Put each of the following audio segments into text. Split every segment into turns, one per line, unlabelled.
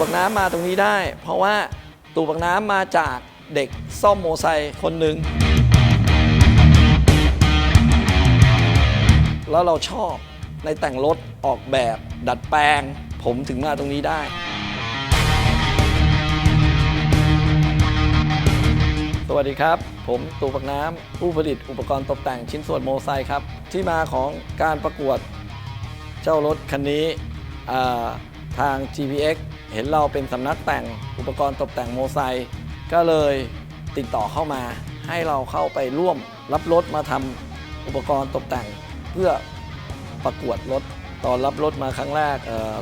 ปักน้ำมาตรงนี้ได้ เพราะว่าตู่ปักน้ำมาจากเด็กซ่อมโมไซค์คนหนึ่งแล้วเราชอบในแต่งรถออกแบบดัดแปลง ผมถึงมาตรงนี้ได้ สวัสดีครับ ผมตู่ปักน้ำผู้ผลิตอุปกรณ์ตกแต่งชิ้นส่วนโมไซค์ครับ ที่มาของการประกวดเจ้ารถคันนี้อ่า ทาง GPX เห็นเราเป็นสำนักแต่งอุปกรณ์ตกแต่งโมไซค์ก็เลยติดต่อเข้ามา ให้เราเข้าไปร่วมรับรถมาทำอุปกรณ์ตกแต่ง เพื่อประกวดรถตอนรับรถมาครั้งแรก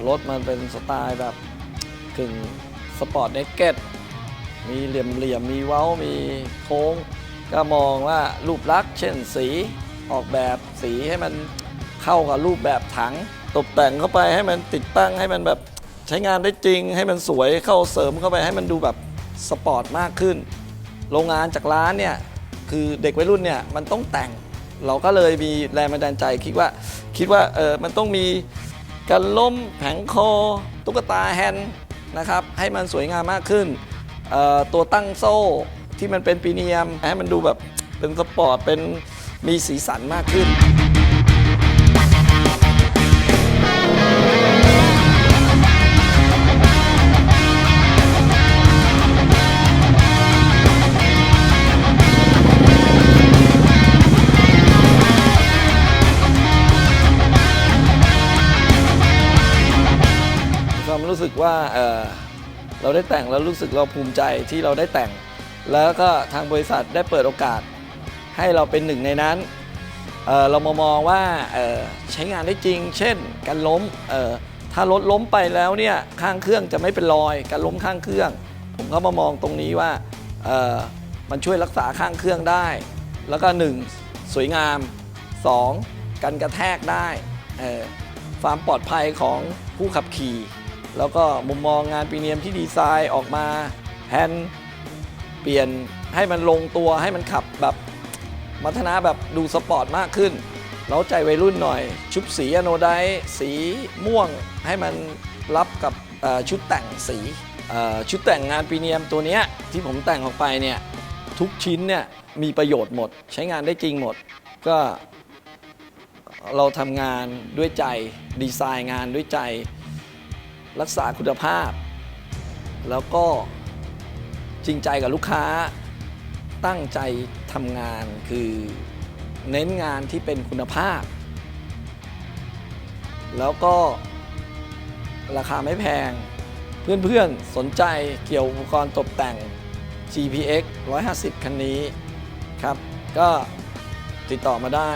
รถมันเป็นสไตล์แบบกึ่งสปอร์ตเนกเก็ตมีเหลี่ยมเหลี่ยมมีเว้า มีโค้ง ก็มองว่ารูปลักษณ์เช่นสีออกแบบสีให้มันเข้ากับรูปแบบถัง ตกแต่งเข้าไปให้มันติดตั้งให้มันแบบใช้งานได้จริง ให้มันสวยเข้าเสริมเข้าไปให้มันดูแบบสปอร์ตมากขึ้น โรงงานจากร้านเนี่ยคือเด็กวัยรุ่นเนี่ยมันต้องแต่ง เราก็เลยมีแรงบันดาลใจคิดว่าคิดว่าเออมันต้องมีกันล้มแผงคอ ตุ๊กตาแฮนด์นะครับให้มันสวยงามมากขึ้น ตัวตั้งโซ่ที่มันเป็นปีเนียม ให้มันดูแบบเป็นสปอร์ตเป็นมีสีสันมากขึ้น สึกว่าเเราได้แต่งแล้วรู้สึกเราภูมิใจที่เราได้แต่ง แล้วก็ทางบริษัทได้เปิดโอกาส ให้เราเป็นหนึ่งในนั้นเเรามามองว่าใช้งานได้จริง เช่น การล้มถ้ารถล้มไปแล้วเนี่ยข้างเครื่องจะไม่เป็นรอย การล้มข้างเครื่อง ผมก็มามองตรงนี้ว่ามันช่วยรักษาข้างเครื่องได้ แล้วก็หนึ่งสวยงามสองกันกระแทกได้ความปลอดภัยของผู้ขับขี่ แล้วก็มุมมองงานปีเนียมที่ดีไซน์ออกมาแฮนเปลี่ยนให้มันลงตัวให้มันขับแบบมัฒนาแบบดูสปอร์ตมากขึ้น เราใจวัยรุ่นหน่อย ชุบสีอโนไดซ์สีม่วงให้มันรับกับชุดแต่งสีชุดแต่งงานปีเนียมตัวนี้ที่ผมแต่งออกไปเนี่ยทุกชิ้นเนี่ยมีประโยชน์หมด ใช้งานได้จริงหมด ก็เราทำงานด้วยใจดีไซน์งานด้วยใจ รักษาคุณภาพ แล้วก็จริงใจกับลูกค้า ตั้งใจทำงานคือเน้นงานที่เป็นคุณภาพ แล้วก็ราคาไม่แพง เพื่อนๆสนใจเกี่ยวอุปกรณ์ตกแต่ง GPX 150 คันนี้ครับ ก็ติดต่อมาได้